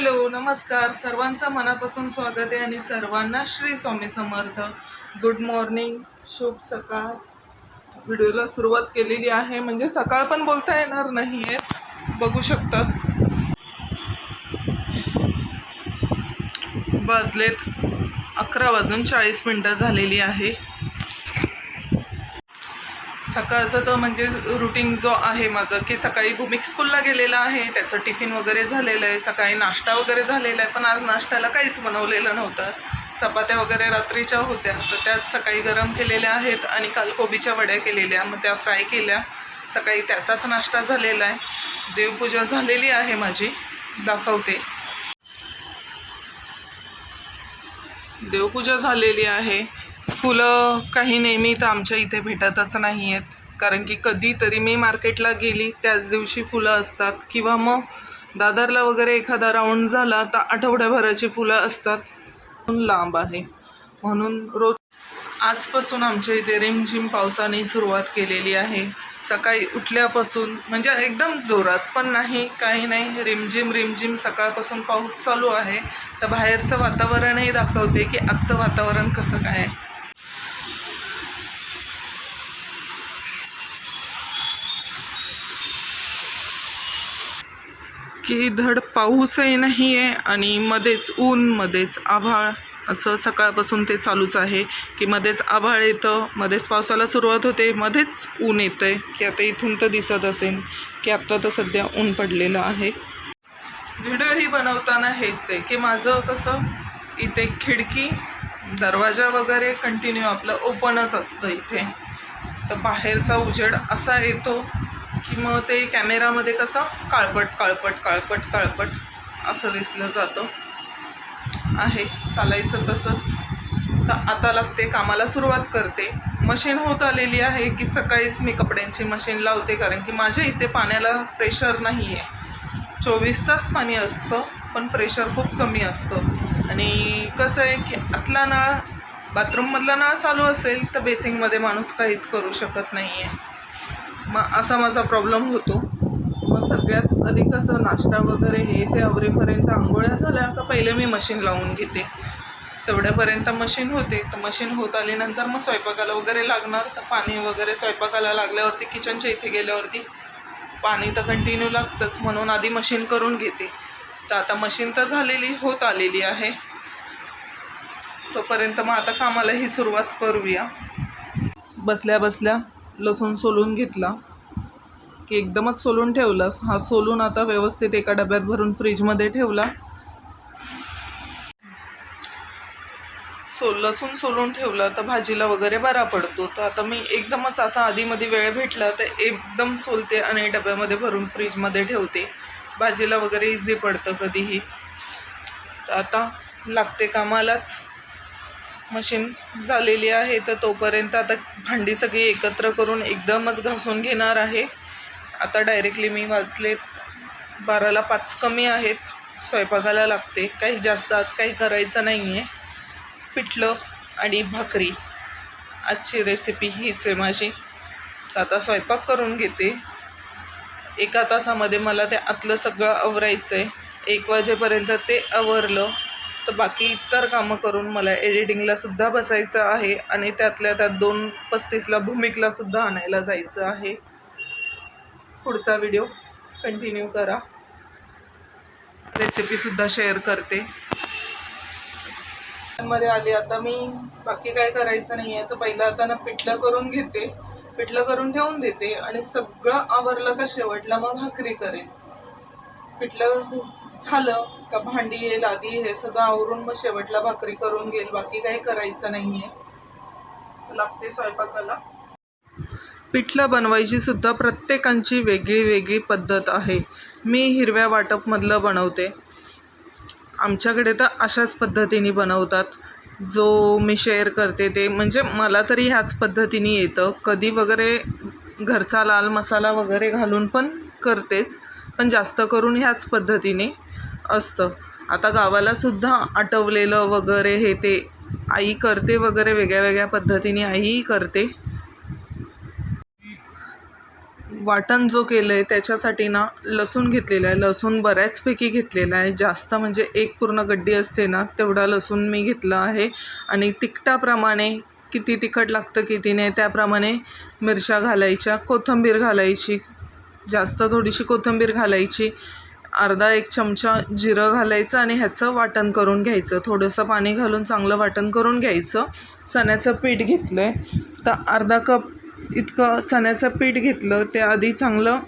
Hello नमस्कार. सर्वांचं मनापासून स्वागत आहे आणि सर्वांना श्री स्वामी समर्थ. गुड मॉर्निंग शुभ सकाळ. व्हिडिओला सुरुवात केलेली आहे. म्हणजे सकाळ पण बोलता येणार नाही आहे बघू शकतात. बसलेत अकरा वाजून चाळीस मिनटं झालेली आहे. सकाळचं तर म्हणजे रुटीन जो आहे माझं की सकाळी भूमिक स्कूलला गेलेला आहे त्याचं टिफिन वगैरे झालेलं आहे सकाळी नाश्ता वगैरे झालेला आहे पण आज नाश्त्याला काहीच बनवलेलं नव्हतं. चपात्या वगैरे रात्रीच्या होत्या तर त्यात सकाळी गरम केलेल्या आहेत आणि काल कोबीच्या वड्या केलेल्या मग त्या फ्राय केल्या. सकाळी त्याचाच नाश्ता झालेला आहे. देवपूजा झालेली आहे माझी दाखवते. देवपूजा झालेली आहे. फुलं काही नेहमी तर आमच्या इथे भेटतच नाही आहेत कारण की कधीतरी मी मार्केटला गेली त्याच दिवशी फुलं असतात. किंवा मग दादरला वगैरे एखादा राऊंड झाला तर आठवड्याभराची फुलं असतात. लांब आहे. म्हणून रोज आजपासून आमच्या इथे रिमझिम पावसाने सुरुवात केलेली आहे. सकाळी उठल्यापासून म्हणजे एकदम जोरात पण नाही काही नाही. रिमझिम रिमझिम सकाळपासून पाऊस चालू आहे. तर बाहेरचं वातावरणही दाखवते की आजचं वातावरण कसं काय आहे. की धड पाऊसही नाही आहे आणि मध्येच ऊन मध्येच आभाळ असं सकाळपासून ते चालूच आहे की मध्येच आभाळ येतं मध्येच पावसाला सुरुवात होते मध्येच ऊन येतं आहे की आता इथून तर दिसत असेल की आत्ता तर सध्या ऊन पडलेलं आहे. व्हिडिओही बनवताना हेच आहे की माझं कसं इथे खिडकी दरवाजा वगैरे कंटिन्यू आपलं ओपनच असतं इथे. तर बाहेरचा उजेड असा येतो की मग ते कॅमेरामध्ये कसं काळपट काळपट काळपट काळपट असं दिसलं जातं. आहे चालायचं तसंच. तर आता लागते कामाला सुरुवात करते. मशीन होत आलेली आहे की सकाळीच मी कपड्यांची मशीन लावते कारण की माझ्या इथे पाण्याला प्रेशर नाही आहे चोवीस तास पाणी असतं पण प्रेशर खूप कमी असतं. आणि कसं आहे की आतला नळ बाथरूममधला नळ चालू असेल तर बेसिंगमध्ये माणूस काहीच करू शकत नाही आहे मग असा माझा प्रॉब्लेम होतो. मग सगळ्यात आधी कसं नाश्ता वगैरे हे ते आवरेपर्यंत आंघोळ्या झाल्या का पहिले मी मशीन लावून घेते. तेवढ्यापर्यंत मशीन होते. तर मशीन होत आल्यानंतर मग स्वयंपाकाला वगैरे लागणार. तर पाणी वगैरे स्वयंपाकाला लागल्यावरती किचनच्या इथे गेल्यावरती पाणी तर कंटिन्यू लागतंच. म्हणून आधी मशीन करून घेते. तर आता मशीन तर झालेली होत आलेली आहे. तोपर्यंत मग आता कामालाही सुरुवात करूया. बसल्या बसल्या लसूण सोलून घेतला. की एकदमच सोलून ठेवलास. हा सोलून आता व्यवस्थित एका डब्यात भरून फ्रीजमध्ये ठेवला. सो लसूण सोलून ठेवला. तर भाजीला वगैरे बरा पडतो. तर आता मी एकदमच असा आधीमध्ये वेळ भेटला तर एकदम सोलते आणि डब्यामध्ये भरून फ्रीजमध्ये ठेवते. भाजीला वगैरे इझी पडतं कधीही. तर आता लागते कामालाच. मशीन झालेली आहे तर तोपर्यंत आता भांडी सगळी एकत्र करून एकदमच घासून घेणार आहे. आता डायरेक्टली मी वाचलेत बाराला पाच कमी आहेत. स्वयंपाकाला लागते काही जास्त आज काही करायचं नाही आहे पिठलं आणि भाकरी आजची रेसिपी हीच आहे माझी. तर आता स्वयंपाक करून घेते. एका तासामध्ये मला ते आतलं सगळं आवरायचं आहे एक वाजेपर्यंत ते आवरलं. तर बाकी इतर कामं करून मला एडिटिंगलासुद्धा बसायचं आहे आणि त्यातल्या त्यात दोन पस्तीसला भूमिकलासुद्धा आणायला जायचं आहे. पुढचा व्हिडिओ कंटिन्यू करा. रेसिपीसुद्धा शेअर करते. मध्ये आले आता मी. बाकी काय करायचं नाही आहे तर पहिलं आता ना पिठलं करून घेते. पिठलं करून ठेवून देते आणि सगळं आवरलं का शेवटला मग भाकरी करेन. पिठलं झालं का भांडी आहे लादी हे सगळं आवरून मग शेवटला भाकरी करून घेईल बाकी काही करायचं नाही आहे लागते स्वयंपाकाला. पिठलं बनवायची सुद्धा प्रत्येकांची वेगळी वेगळी पद्धत आहे. मी हिरव्या वाटपमधलं बनवते. आमच्याकडे तर अशाच पद्धतीने बनवतात. जो मी शेअर करते ते म्हणजे मला तरी ह्याच पद्धतीने येतं. कधी वगैरे घरचा लाल मसाला वगैरे घालून पण करतेच. पण जास्त करून ह्याच पद्धतीने असतं. आता गावाला सुद्धा आटवलेलं वगैरे हे ते आई करते वगैरे वेगळ्या वेगळ्या पद्धतीने आईही करते. वाटण जो केलं आहे त्याच्यासाठी ना लसूण घेतलेला आहे. लसूण बऱ्याचपैकी घेतलेला आहे. जास्त म्हणजे एक पूर्ण गड्डी असते ना तेवढा लसूण मी घेतला आहे. आणि तिखटाप्रमाणे किती तिखट लागतं किती नाही त्याप्रमाणे मिरच्या घालायच्या कोथिंबीर घालायची जास्त थोडीशी कोथिंबीर घालायची अर्धा एक चमचा जिरं घालायचं आणि ह्याचं वाटण करून घ्यायचं. थोडंसं पाणी घालून चांगलं वाटण करून घ्यायचं. चण्याचं पीठ घेतलं आहे तर अर्धा कप इतकं चण्याचं पीठ घेतलं ते आधी चांगलं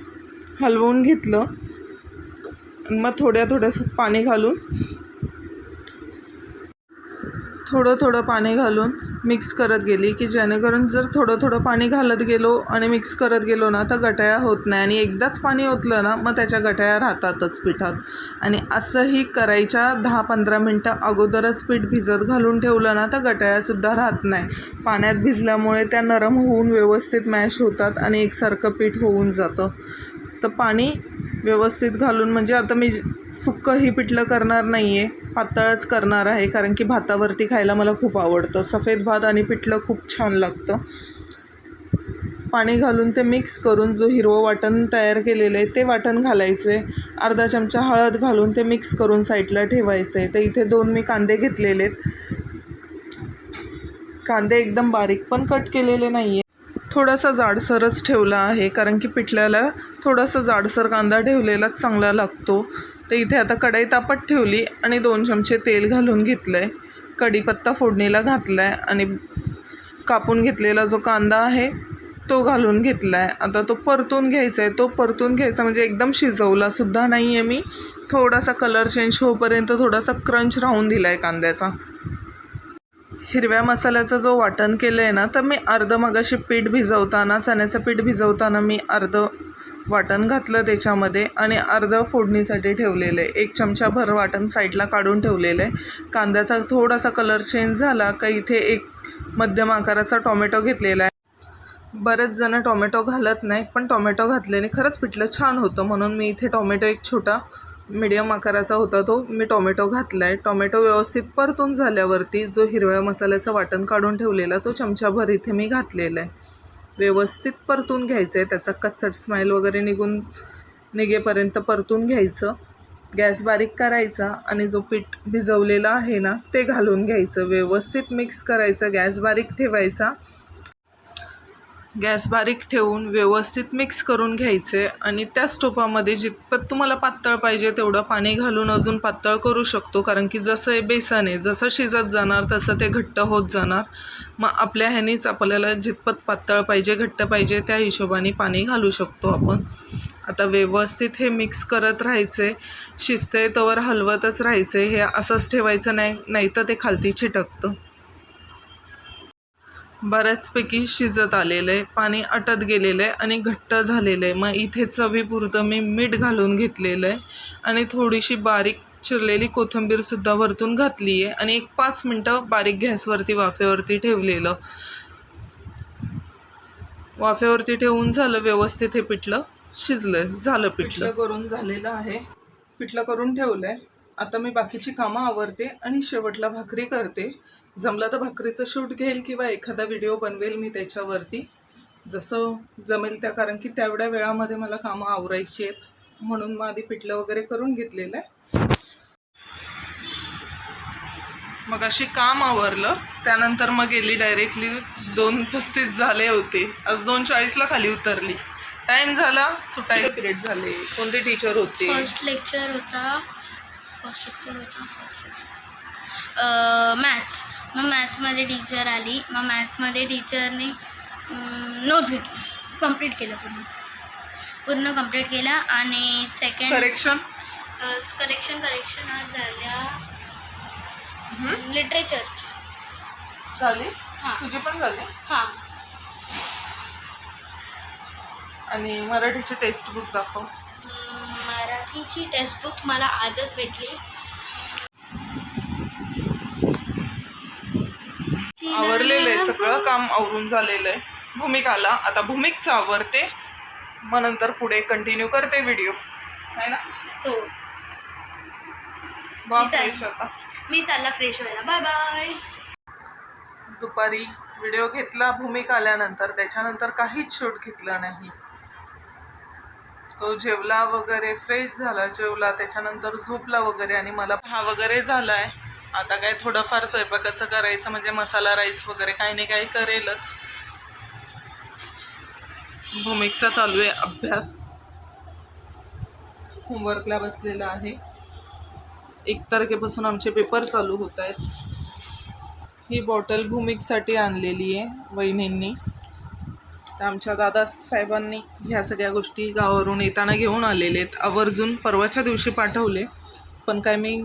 हलवून घेतलं. मग थोड्या थोडंसं पाणी घालून थोडं थोडं पाणी घालून मिक्स करत गेली की जेणेकरून जर थोडं थोडं पाणी घालत गेलो आणि मिक्स करत गेलो ना तर गटाया होत नाही. आणि एकदाच पाणी ओतलं ना मग त्याच्या गटाया राहतातच पिठात. आणि असंही करायच्या दहा पंधरा मिनटं अगोदरच पीठ भिजत घालून ठेवलं ना तर गटायासुद्धा राहत नाही. पाण्यात भिजल्यामुळे त्या नरम होऊन व्यवस्थित मॅश होतात आणि एकसारखं पीठ होऊन जातं. तर पाणी व्यवस्थित घालून म्हणजे आता मी सुक्कं ही पिठलं करणार नाही आहे पातळच करणार आहे कारण की भातावरती खायला मला खूप आवडतं. सफेद भात आणि पिठलं खूप छान लागतं. पाणी घालून ते मिक्स करून जो हिरवं वाटण तयार केलेलं आहे ते वाटण घालायचं आहे अर्धा चमचा हळद घालून ते मिक्स करून साईडला ठेवायचं आहे तर इथे दोन मी कांदे घेतलेले आहेत कांदे एकदम बारीक पण कट केलेले नाही आहे थोडासा जाडसरच ठेवला आहे कारण की पिठल्याला थोडासा जाडसर कांदा ठेवलेलाच चांगला लागतो. तर इथे आता कढई तापत ठेवली आणि दोन चमचे तेल घालून घेतलं आहे कढीपत्ता फोडणीला घातला आहे आणि कापून घेतलेला जो कांदा आहे तो घालून घेतला आहे आता तो परतून घ्यायचा आहे तो परतून घ्यायचा म्हणजे एकदम शिजवलासुद्धा नाही आहे मी. थोडासा कलर चेंज होईपर्यंत थोडासा क्रंच राहून दिला आहे कांद्याचा. हिरव्या मसाल्याचं जो वाटण केलं आहे ना तर मी अर्धं मगाशी पीठ भिजवताना चण्याचं पीठ भिजवताना मी अर्धं वाटण घातलं त्याच्यामध्ये आणि अर्धं फोडणीसाठी ठेवलेलं आहे. एक चमचाभर वाटण साईडला काढून ठेवलेलं आहे. कांद्याचा थोडासा कलर चेंज झाला का इथे एक मध्यम आकाराचा टॉमॅटो घेतलेला आहे. बरेच जण टॉमॅटो घालत नाही पण टॉमॅटो घातल्याने खरंच पिठलं छान होतं म्हणून मी इथे टॉमॅटो एक छोटा मीडियम आकाराचा होता तो. मी टॉमॅटो घातला आहे टॉमॅटो व्यवस्थित परतून झाल्यावरती जो हिरव्या मसाल्याचं वाटण काढून ठेवलेला तो चमचाभर इथे मी घातलेला आहे. व्यवस्थित परतून घ्यायचं आहे त्याचा कच्चट स्माईल वगैरे निघून निघेपर्यंत परतून घ्यायचं. गॅस बारीक करायचा आणि जो पीठ भिजवलेला आहे ना ते घालून घ्यायचं. व्यवस्थित मिक्स करायचं. गॅस बारीक ठेवायचा. गॅस बारीक ठेवून व्यवस्थित मिक्स करून घ्यायचे आणि त्याच टोपामध्ये जितपत तुम्हाला पातळ पाहिजे तेवढं पाणी घालून अजून पातळ करू शकतो. कारण की जसं हे बेसन आहे जसं शिजत जाणार तसं ते घट्ट होत जाणार. मग आपल्या ह्यानीच आपल्याला जितपत पातळ पाहिजे घट्ट पाहिजे त्या हिशोबाने पाणी घालू शकतो आपण. आता व्यवस्थित हे मिक्स करत राहायचे. शिजते तवर हलवतच राहायचे. हे असंच ठेवायचं नाही नाही तर ते खालती चिटकतं. बऱ्याचपैकी शिजत आलेलं आहे पाणी अटत गेलेलं आहे आणि घट्ट झालेलं. आहे मग इथे चवीपुरतं मी मीठ घालून घेतलेलं आहे आणि थोडीशी बारीक चिरलेली कोथिंबीरसुद्धा वरतून घातली आहे आणि एक पाच मिनटं बारीक गॅसवरती वाफेवरती ठेवलेलं. वाफेवरती ठेवून झालं व्यवस्थित हे पिठलं शिजलं झालं पिठलं. करून झालेलं आहे. पिठलं करून ठेवलं आहे आता मी बाकीची कामं आवरते आणि शेवटला भाकरी करते. जमलं तर भाकरीचं शूट घेईल किंवा एखादा व्हिडिओ बनवेल मी त्याच्यावरती. जसं जमेल त्या कारण की तेवढ्या वेळामध्ये मला कामं आवरायची आहेत. म्हणून मग आधी पिठलं वगैरे करून घेतलेलं आहे. मग अशी काम आवरलं त्यानंतर मग गेली डायरेक्टली दोन पस्तीस झाले होते. आज दोन चाळीसला खाली उतरली. टाइम झाला सुटायला पिरियड झाले. कोणते टीचर होते? फर्स्ट लेक्चर होता. फर्स्ट लेक्चर होता फर्स्ट लेक्चर मॅथ्स मग मॅथ्समध्ये टीचर आली. मग मॅथ्समध्ये टीचरने नोट्स घेतली. कंप्लीट केलं पूर्ण. पूर्ण कंप्लीट केलं आणि सेकंड करेक्शन करेक्शन करेक्शन आज झाल्या लिटरेचरची झाली? हां. तुझी पण झाली? हां. आणि मराठीची टेक्स्ट बुक दाखव. मराठीची टेक्स्टबुक मला आजच भेटली. आवरलेलं आहे सगळं काम आवरून झालेलं आहे. भूमिकाला आता भूमिकचं आवरते मग नंतर पुढे कंटिन्यू करते व्हिडिओ आहे ना? हो. मी फ्रेश चालला फ्रेश व्हायला. बाय बाय दुपारी व्हिडिओ घेतला भूमिका आल्यानंतर त्याच्यानंतर काहीच शूट घेतलं नाही. तो जेवला वगैरे फ्रेश झाला जेवला त्याच्यानंतर झोपला वगैरे आणि मला हा वगैरे झालाय. आता काय थोडंफार स्वयंपाकाचं करायचं म्हणजे मसाला राईस वगैरे काही नाही काही करेलच. भूमिकचा चालू आहे अभ्यास. होमवर्कला बसलेला आहे. एक तारखेपासून आमचे पेपर चालू होत आहेत. ही बॉटल भूमिकसाठी आणलेली आहे वहिनींनी. तर आमच्या दादासाहेबांनी ह्या सगळ्या गोष्टी गावावरून येताना घेऊन आलेले आहेत. आवर्जून परवाच्या दिवशी पाठवले. पण काय मी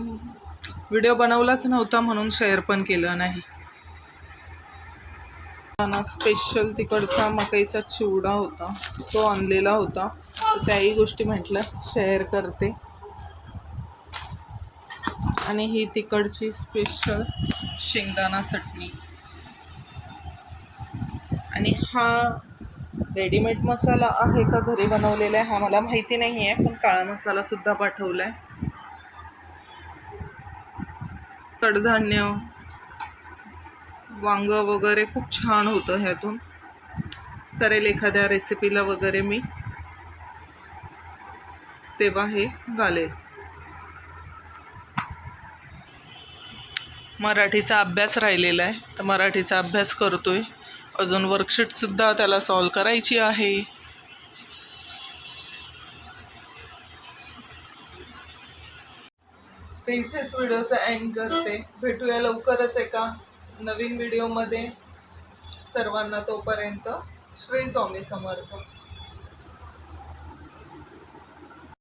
व्हिडिओ बनवलाच नव्हता म्हणून शेअर पण केलं नाही. स्पेशल तिकडचा मकईचा चिवडा होता. तो आणलेला होता. तर त्याही गोष्टी म्हटलं शेअर करते. आणि ही तिकडची स्पेशल शेंगदाणा चटणी. आणि हा रेडीमेड मसाला आहे का घरी बनवलेला आहे हा मला माहिती नाही आहे पण काळा मसाला सुद्धा पाठवला आहे कडधान्य वांग वगैरे खूप छान होतं ह्यातून. करेल एखाद्या रेसिपीला वगैरे मी. तेव्हा हे घालेल. मराठीचा अभ्यास राहिलेला आहे. तर मराठीचा अभ्यास करतोय. अजून वर्कशीटसुद्धा त्याला सॉल्व करायची आहे. ते इथेच व्हिडिओचा एंड करते. भेटूया लवकरच एका नवीन व्हिडिओमध्ये सर्वांना तोपर्यंत श्री स्वामी समर्थ.